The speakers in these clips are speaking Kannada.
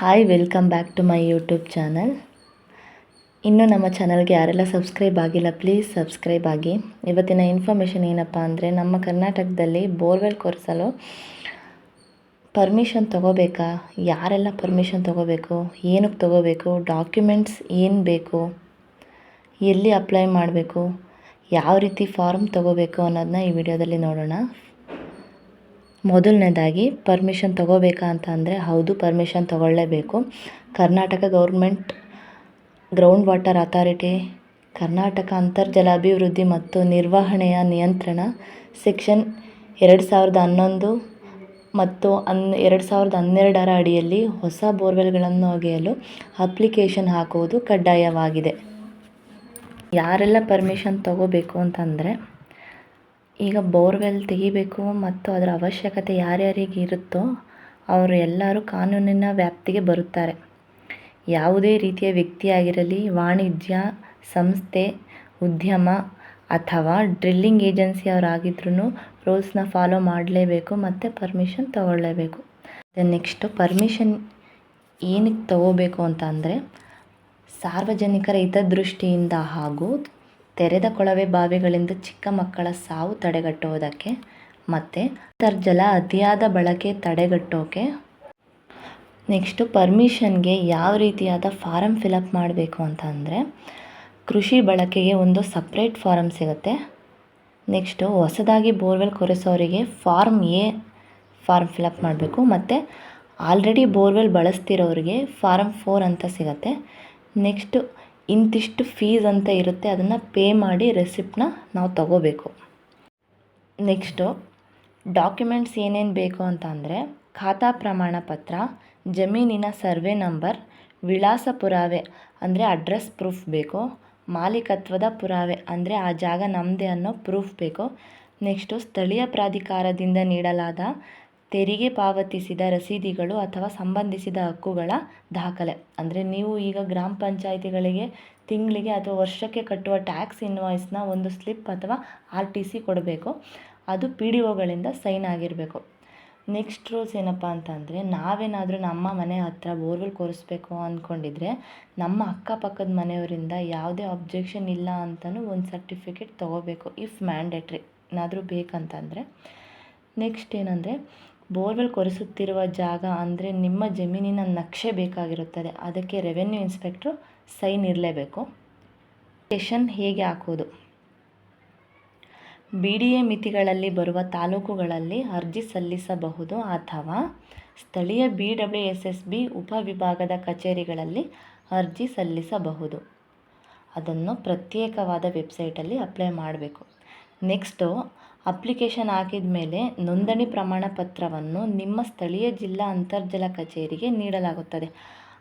Hi welcome back to my YouTube channel ಇನ್ನೂ ನಮ್ಮ ಚಾನಲ್ಗೆ ಯಾರೆಲ್ಲ ಸಬ್ಸ್ಕ್ರೈಬ್ ಆಗಿಲ್ಲ ಪ್ಲೀಸ್ ಸಬ್ಸ್ಕ್ರೈಬ್ ಆಗಿ. ಇವತ್ತಿನ ಇನ್ಫಾರ್ಮೇಷನ್ ಏನಪ್ಪ ಅಂದರೆ, ನಮ್ಮ ಕರ್ನಾಟಕದಲ್ಲಿ ಬೋರ್ವೆಲ್ ಕೊರೆಸಲು ಪರ್ಮಿಷನ್ ತೊಗೋಬೇಕಾ? ಯಾರೆಲ್ಲ ಪರ್ಮಿಷನ್ ತೊಗೋಬೇಕು? ಏನಕ್ಕೆ ತೊಗೋಬೇಕು? ಡಾಕ್ಯುಮೆಂಟ್ಸ್ ಏನು ಬೇಕು? ಎಲ್ಲಿ ಅಪ್ಲೈ ಮಾಡಬೇಕು? ಯಾವ ರೀತಿ ಫಾರ್ಮ್ ತೊಗೋಬೇಕು ಅನ್ನೋದನ್ನ ಈ ವಿಡಿಯೋದಲ್ಲಿ ನೋಡೋಣ. ಮೊದಲನೇದಾಗಿ ಪರ್ಮಿಷನ್ ತೊಗೋಬೇಕಾ ಅಂತ ಅಂದರೆ ಹೌದು permission ತೊಗೊಳ್ಳೇಬೇಕು. Karnataka government ground water authority Karnataka ಅಂತರ್ಜಲ ಅಭಿವೃದ್ಧಿ ಮತ್ತು ನಿರ್ವಹಣೆಯ ನಿಯಂತ್ರಣ ಸೆಕ್ಷನ್ ಎರಡು ಸಾವಿರದ ಹನ್ನೊಂದು ಮತ್ತು ಅನ್ ಎರಡು ಸಾವಿರದ ಹನ್ನೆರಡರ ಅಡಿಯಲ್ಲಿ ಹೊಸ ಬೋರ್ವೆಲ್ಗಳನ್ನು ಅಗೆಯಲು ಅಪ್ಲಿಕೇಶನ್ ಹಾಕುವುದು ಕಡ್ಡಾಯವಾಗಿದೆ. ಯಾರೆಲ್ಲ ಪರ್ಮಿಷನ್ ತಗೋಬೇಕು ಅಂತಂದರೆ ಈಗ ಬೋರ್ವೆಲ್ ತೆಗಿಬೇಕು ಮತ್ತು ಅದರ ಅವಶ್ಯಕತೆ ಯಾರ್ಯಾರಿಗೆ ಇರುತ್ತೋ ಅವರು ಎಲ್ಲರೂ ಕಾನೂನಿನ ವ್ಯಾಪ್ತಿಗೆ ಬರುತ್ತಾರೆ. ಯಾವುದೇ ರೀತಿಯ ವ್ಯಕ್ತಿಯಾಗಿರಲಿ, ವಾಣಿಜ್ಯ, ಸಂಸ್ಥೆ, ಉದ್ಯಮ ಅಥವಾ ಡ್ರಿಲ್ಲಿಂಗ್ ಏಜೆನ್ಸಿಯವರಾಗಿದ್ರೂ ರೂಲ್ಸ್ನ ಫಾಲೋ ಮಾಡಲೇಬೇಕು ಮತ್ತು ಪರ್ಮಿಷನ್ ತಗೊಳ್ಳೇಬೇಕು. ನೆಕ್ಸ್ಟು ಪರ್ಮಿಷನ್ ಏನಕ್ಕೆ ತಗೋಬೇಕು ಅಂತ ಅಂದರೆ ಸಾರ್ವಜನಿಕರ ಹಿತದೃಷ್ಟಿಯಿಂದ ಹಾಗೂ ತೆರೆದ ಕೊಳವೆ ಬಾವಿಗಳಿಂದ ಚಿಕ್ಕ ಮಕ್ಕಳ ಸಾವು ತಡೆಗಟ್ಟುವುದಕ್ಕೆ ಮತ್ತು ಅಂತರ್ಜಲ ಅತಿಯಾದ ಬಳಕೆ ತಡೆಗಟ್ಟೋಕೆ ನೆಕ್ಸ್ಟು ಪರ್ಮಿಷನ್ಗೆ ಯಾವ ರೀತಿಯಾದ ಫಾರಮ್ ಫಿಲಪ್ ಮಾಡಬೇಕು ಅಂತ ಅಂದರೆ ಕೃಷಿ ಬಳಕೆಗೆ ಒಂದು ಸಪ್ರೇಟ್ ಫಾರಮ್ ಸಿಗುತ್ತೆ. ನೆಕ್ಸ್ಟು ಹೊಸದಾಗಿ borewell ಕೊರೆಸೋರಿಗೆ form A form fill up ಮಾಡಬೇಕು. ಮತ್ತು ಆಲ್ರೆಡಿ ಬೋರ್ವೆಲ್ ಬಳಸ್ತಿರೋರಿಗೆ ಫಾರಮ್ ಫೋರ್ ಅಂತ ಸಿಗುತ್ತೆ. ನೆಕ್ಸ್ಟು ಇಂತಿಷ್ಟು ಫೀಸ್ ಅಂತ ಇರುತ್ತೆ, ಅದನ್ನು ಪೇ ಮಾಡಿ ರೆಸಿಪ್ಟನ್ನ ನಾವು ತಗೋಬೇಕು. ನೆಕ್ಸ್ಟು ಡಾಕ್ಯುಮೆಂಟ್ಸ್ ಏನೇನು ಬೇಕು ಅಂತ ಅಂದರೆ, ಖಾತಾ ಪ್ರಮಾಣ ಪತ್ರ, ಜಮೀನಿನ ಸರ್ವೆ ನಂಬರ್ ವಿಳಾಸ ಪುರಾವೆ, ಅಂದರೆ ಅಡ್ರೆಸ್ ಪ್ರೂಫ್ ಬೇಕು, ಮಾಲೀಕತ್ವದ ಪುರಾವೆ, ಅಂದರೆ ಆ ಜಾಗ ನಮ್ಮದೇ ಅನ್ನೋ ಪ್ರೂಫ್ ಬೇಕು. ನೆಕ್ಸ್ಟು ಸ್ಥಳೀಯ ಪ್ರಾಧಿಕಾರದಿಂದ ನೀಡಲಾದ ತೆರಿಗೆ ಪಾವತಿಸಿದ ರಸೀದಿಗಳು ಅಥವಾ ಸಂಬಂಧಿಸಿದ ಹಕ್ಕುಗಳ ದಾಖಲೆ. ಅಂದರೆ ನೀವು ಈಗ ಗ್ರಾಮ ಪಂಚಾಯಿತಿಗಳಿಗೆ ತಿಂಗಳಿಗೆ ಅಥವಾ ವರ್ಷಕ್ಕೆ ಕಟ್ಟುವ ಟ್ಯಾಕ್ಸ್ ಇನ್ವಾಯ್ಸ್ನ ಒಂದು ಸ್ಲಿಪ್ ಅಥವಾ ಆರ್ ಟಿ ಸಿ ಕೊಡಬೇಕು. ಅದು ಪಿ ಡಿ ಒಗಳಿಂದ ಸೈನ್ ಆಗಿರಬೇಕು. ನೆಕ್ಸ್ಟ್ ರೂಲ್ಸ್ ಏನಪ್ಪ ಅಂತಂದರೆ, ನಾವೇನಾದರೂ ನಮ್ಮ ಮನೆ ಹತ್ರ ಬೋರ್ವೆಲ್ ಕೊರೆಸ್ಬೇಕು ಅಂದ್ಕೊಂಡಿದ್ರೆ ನಮ್ಮ ಅಕ್ಕಪಕ್ಕದ ಮನೆಯವರಿಂದ ಯಾವುದೇ ಅಬ್ಜೆಕ್ಷನ್ ಇಲ್ಲ ಅಂತಲೂ ಒಂದು ಸರ್ಟಿಫಿಕೇಟ್ ತೊಗೋಬೇಕು ಇಫ್ ಮ್ಯಾಂಡೇಟ್ರಿ ಏನಾದರೂ ಬೇಕಂತಂದರೆ. ನೆಕ್ಸ್ಟ್ ಏನಂದರೆ ಬೋರ್ವೆಲ್ ಕೊರೆಸುತ್ತಿರುವ ಜಾಗ ಅಂದರೆ ನಿಮ್ಮ ಜಮೀನಿನ ನಕ್ಷೆ ಬೇಕಾಗಿರುತ್ತದೆ. ಅದಕ್ಕೆ ರೆವೆನ್ಯೂ ಇನ್ಸ್ಪೆಕ್ಟ್ರು ಸೈನ್ ಇರಲೇಬೇಕು. ಸ್ಟೇಷನ್ ಹೇಗೆ ಹಾಕೋದು ಬಿ ಡಿ ಎ ಮಿತಿಗಳಲ್ಲಿ ಬರುವ ತಾಲೂಕುಗಳಲ್ಲಿ ಅರ್ಜಿ ಸಲ್ಲಿಸಬಹುದು ಅಥವಾ ಸ್ಥಳೀಯ B W S S B ಉಪವಿಭಾಗದ ಕಚೇರಿಗಳಲ್ಲಿ ಅರ್ಜಿ ಸಲ್ಲಿಸಬಹುದು. ಅದನ್ನು ಪ್ರತ್ಯೇಕವಾದ ವೆಬ್ಸೈಟಲ್ಲಿ ಅಪ್ಲೈ ಮಾಡಬೇಕು. ನೆಕ್ಸ್ಟು ಅಪ್ಲಿಕೇಶನ್ ಹಾಕಿದ ಮೇಲೆ ನೋಂದಣಿ ಪ್ರಮಾಣ ಪತ್ರವನ್ನು ನಿಮ್ಮ ಸ್ಥಳೀಯ ಜಿಲ್ಲಾ ಅಂತರ್ಜಲ ಕಚೇರಿಗೆ ನೀಡಲಾಗುತ್ತದೆ.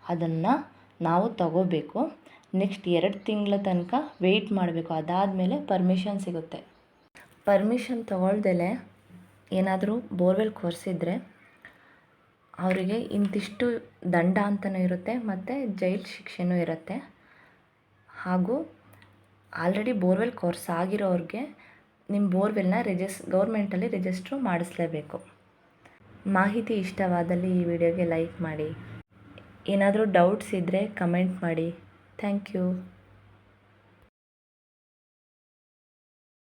ಅದನ್ನು ನಾವು ತಗೋಬೇಕು. ನೆಕ್ಸ್ಟ್ ಎರಡು ತಿಂಗಳ ತನಕ ವೆಯ್ಟ್ ಮಾಡಬೇಕು. ಅದಾದ ಮೇಲೆ ಪರ್ಮಿಷನ್ ಸಿಗುತ್ತೆ. ಪರ್ಮಿಷನ್ ತಗೊಳ್ದೆಲೆ ಏನಾದರೂ ಬೋರ್ವೆಲ್ ಕೊರೆಸಿದ್ರೆ ಅವರಿಗೆ ಇಂತಿಷ್ಟು ದಂಡ ಅಂತಲೂ ಇರುತ್ತೆ ಮತ್ತು ಜೈಲು ಶಿಕ್ಷೆನೂ ಇರುತ್ತೆ. ಹಾಗೂ ಆಲ್ರೆಡಿ ಬೋರ್ವೆಲ್ ಕೊರ್ಸಾಗಿರೋರಿಗೆ ನಿಮ್ಮ ಬೋರ್ವೆಲ್ನ ರಿಜಿಸ್, ಗೌರ್ಮೆಂಟಲ್ಲಿ ರಿಜಿಸ್ಟ್ರು ಮಾಡಿಸ್ಲೇಬೇಕು. ಮಾಹಿತಿ ಇಷ್ಟವಾದಲ್ಲಿ ಈ ವಿಡಿಯೋಗೆ ಲೈಕ್ ಮಾಡಿ. ಏನಾದರೂ ಡೌಟ್ಸ್ ಇದ್ದರೆ ಕಮೆಂಟ್ ಮಾಡಿ. Thank you.